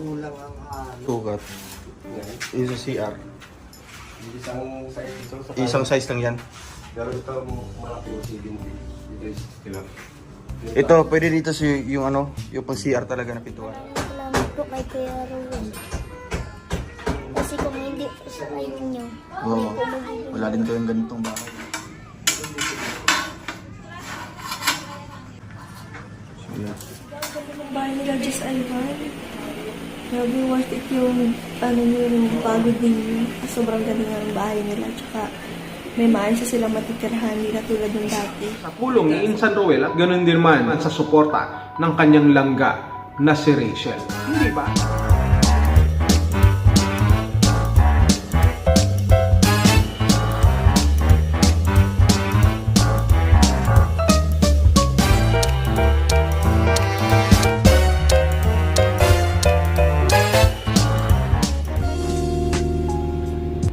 Kulang ang ano. Sukat. Yan. Yung sa CR. Isang size ito sa Isang size lang yan. Pero ito malaki yung 70. Ito is kilo. Ito, pwede dito si yung ano, yung pang CR talaga na pintuan. Salamat po kay Kuya Rowan. Kasi kung hindi po sa kayo ninyo, Oo. Wala din kayong ganitong bahay. So, yeah. Bahay nila Diyos Ivan. Grabe worth it yung ano nyo, yung pagod ninyo. Sobrang galing ang bahay nila. Tsaka may maayos na silang matitirahan nila tulad ng dati. sa tulong ni Insan Roel at ganoon din man sa suporta ng kanyang langga na si Rachel. Hindi ba?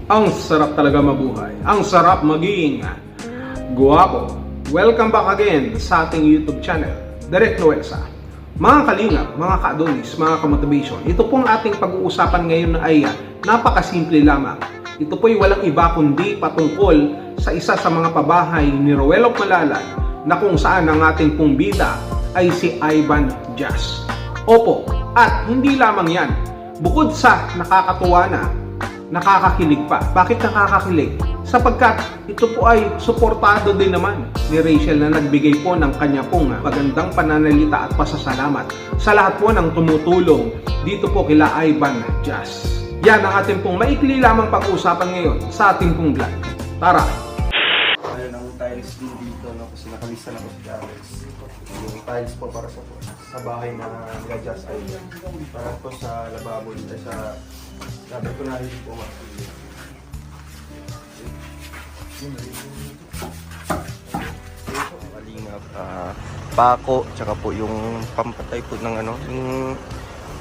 Ang sarap talaga mabuhay. Ang sarap maging guwapo. Welcome back again sa ating YouTube channel, Direct Noelsa. Mga kalingap, mga ka-adonis, mga ka-motivation, ito pong ating pag-uusapan ngayon ay ah, napakasimple lamang. Ito po'y walang iba kundi patungkol sa isa sa mga pabahay ni Roel of Malalan na kung saan ang ating pong bida ay si Ivan Jazz. Opo, at hindi lamang yan. Bukod sa nakakatuwa na nakakakilig pa. Bakit nakakakilig? Sapagkat ito po ay suportado din naman ni Rachel na nagbigay po ng kanya pong magandang pananalita at pasasalamat sa lahat po ng tumutulong dito po kila Ivan Jazz. Yan ang ating pong maikli lamang pag-uusapan ngayon sa ating pong vlog. Tara! Ayun ang tiles din dito, no? Kasi nakalista na po si Alex. Yung tiles po para sa sa bahay na nila-just ay para po sa lababo ay sa sabi ko na rin po ma. Kalingap, ah, pako, tsaka po yung pampatay po ng ano, yung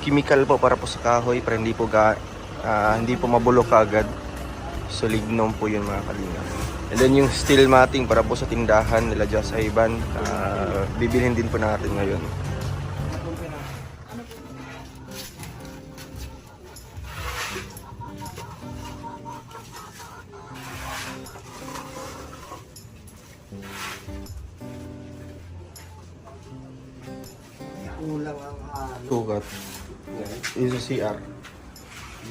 chemical po para po sa kahoy para hindi po ga, ah, hindi po mabulok agad. So lignom po yun mga kalingap. And then yung steel matting para po sa tindahan nila Just Ivan, ah, bibilhin din po natin ngayon. Kulang ang ano. Sukat. Yan. Yung sa CR.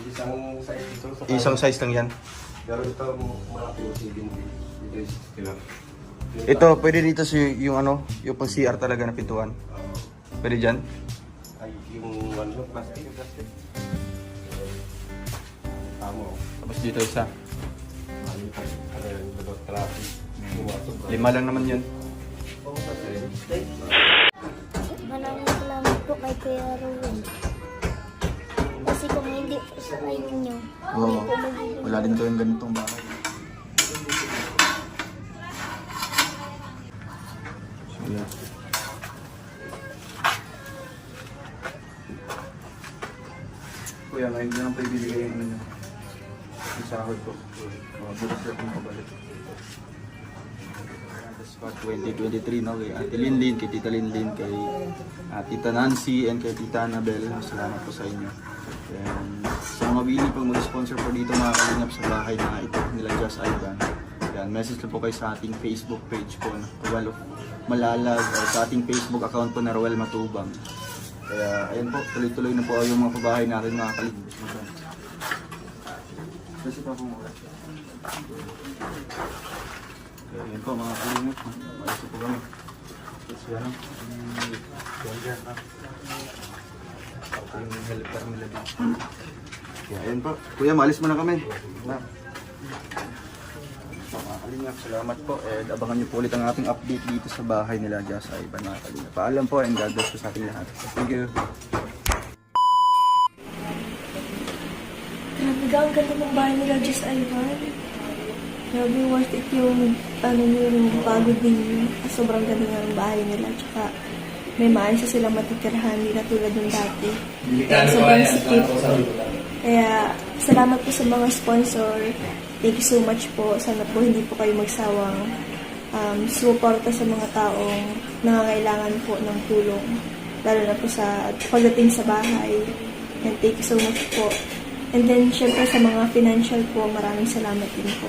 Isang size ito sa Isang size lang yan. Pero ito malaki yung 70. Ito is kilo. Ito, pwede dito si yung ano, yung pang CR talaga na pintuan. Pwede dyan? Ay, yung ano, plastic, plastic. Tamo. Tapos dito isa. Ano yung ano traffic. Bumasok. Lima lang naman yun. Kuya Rowan. Kasi kung hindi po sa kayo ninyo, Oo. po Wala din kayong ganitong bahay. So, yeah. Kuya, ngayon ko lang pa ibibigay yung ano niya. Yung sahod ko. Mga bukas na kung pabalik. Spot 2023 no kay Ate Linlin, kay Tita Linlin, kay ah, Tita Nancy, and kay Tita Annabel. Salamat po sa inyo. And sa mga willing pong mag-sponsor po dito mga kalingap sa bahay na ito nila Just Ivan. Yan, message lang po kayo sa ating Facebook page po na Roel of Malalag or sa ating Facebook account po na Roel Matubang. Kaya ayun po, tuloy-tuloy na po yung mga pabahay natin mga kalingap. Kasi pa po muna. Yun po mga kalingap. Malas po kami. Ano, yung yan ha. Ako yung helper nila dito. Kaya po. Kuya, muna kami. Na. So, mga kalingap, salamat po. And abangan niyo po ulit ang ating update dito sa bahay nila Just Ivan mga kalingap. Paalam po and God bless po sa ating lahat. Thank you. Grabe ang ganda ng bahay nila Diyos Ivan. Grabe worth it yung ano nyo, yung pagod ninyo. Sobrang galing ang bahay nila. Tsaka may maayos na silang matitirahan nila tulad ng dati. Kaya sobrang sikip. Kaya salamat po sa mga sponsor. Thank you so much po. Sana po hindi po kayo magsawang um, suporta sa mga taong nangangailangan po ng tulong. Lalo na po sa pagdating sa bahay. And thank you so much po. And then, syempre sa mga financial po, maraming salamat din po.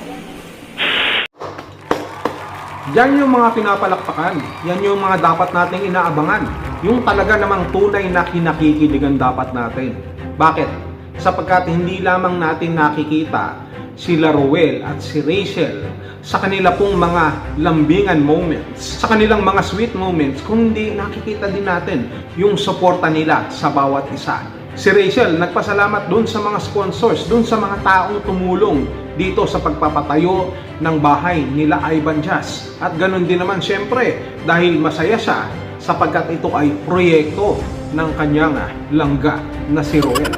Yan yung mga pinapalakpakan. Yan yung mga dapat nating inaabangan. Yung talaga namang tunay na kinakikiligan dapat natin. Bakit? Sapagkat hindi lamang natin nakikita sila Rowell at si Rachel sa kanila pong mga lambingan moments, sa kanilang mga sweet moments, kundi nakikita din natin yung suporta nila sa bawat isa. Si Rachel nagpasalamat doon sa mga sponsors, doon sa mga taong tumulong dito sa pagpapatayo ng bahay nila Ivan Jazz. At ganun din naman syempre dahil masaya siya sapagkat ito ay proyekto ng kanyang langga na si Roel.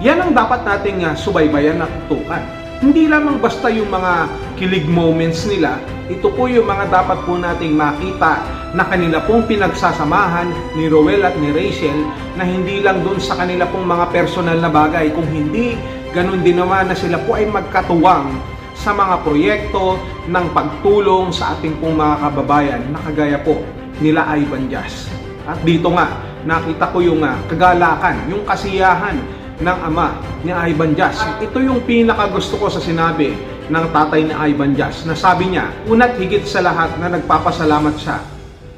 Yan ang dapat nating ah, subaybayan at tutukan. Hindi lamang basta yung mga kilig moments nila, ito po yung mga dapat po nating makita na kanila pong pinagsasamahan ni Roel at ni Rachel na hindi lang doon sa kanila pong mga personal na bagay, kung hindi, ganun din naman na sila po ay magkatuwang sa mga proyekto ng pagtulong sa ating pong mga kababayan na kagaya po nila Ivan Jazz. At dito nga, nakita ko yung ah, kagalakan, yung kasiyahan ng ama ni Ivan Jazz. Ito yung pinaka gusto ko sa sinabi ng tatay ni Ivan Jazz na sabi niya, una't higit sa lahat na nagpapasalamat siya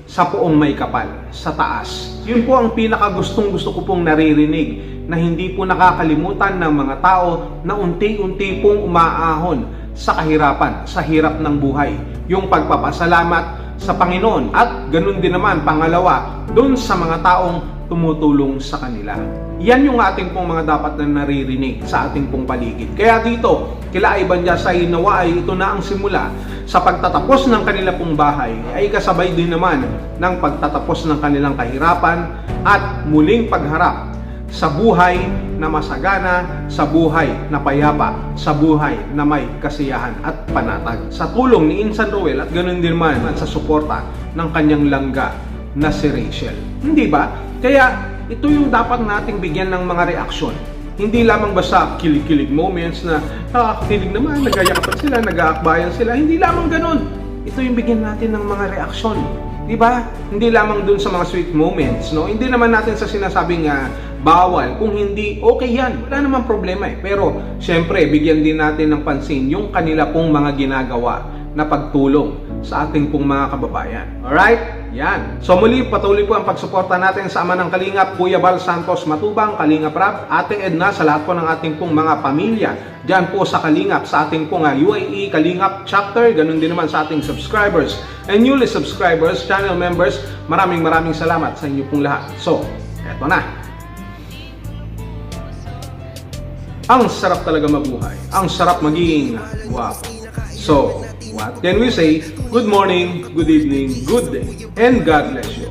sa poong may kapal, sa taas. Yun po ang pinaka gustong gusto ko pong naririnig na hindi po nakakalimutan ng mga tao na unti-unti pong umaahon sa kahirapan, sa hirap ng buhay. Yung pagpapasalamat sa Panginoon at ganun din naman pangalawa doon sa mga taong tumutulong sa kanila. Yan yung ating pong mga dapat na naririnig sa ating pong paligid. Kaya dito, kila Ivan Jasa nawa ay ito na ang simula sa pagtatapos ng kanila pong bahay ay kasabay din naman ng pagtatapos ng kanilang kahirapan at muling pagharap sa buhay na masagana, sa buhay na payapa, sa buhay na may kasiyahan at panatag. Sa tulong ni Insan Roel at ganun din naman sa suporta ng kanyang langga na si Rachel. Hindi ba? Kaya ito yung dapat nating bigyan ng mga reaksyon. Hindi lamang basta kilig-kilig moments na nakakakilig naman, nagayakapan sila, nag-aakbayan sila. Hindi lamang ganun. Ito yung bigyan natin ng mga reaksyon. Di ba? Hindi lamang dun sa mga sweet moments, no? Hindi naman natin sa sinasabing nga bawal. Kung hindi, okay yan. Wala namang problema eh. Pero, syempre, bigyan din natin ng pansin yung kanila pong mga ginagawa na pagtulong sa ating pong mga kababayan. Alright? Yan. So muli, patuloy po ang pagsuporta natin sa ama ng Kalingap, Kuya Bal Santos Matubang, Kalingap Rab, Ate Edna, sa lahat po ng ating pong mga pamilya. Diyan po sa Kalingap, sa ating pong uh, UAE Kalingap chapter, ganun din naman sa ating subscribers and newly subscribers, channel members. Maraming maraming salamat sa inyo pong lahat. So, eto na. Ang sarap talaga mabuhay. Ang sarap maging guwapo. So, what can we say? Good morning, good evening, good day, and God bless you.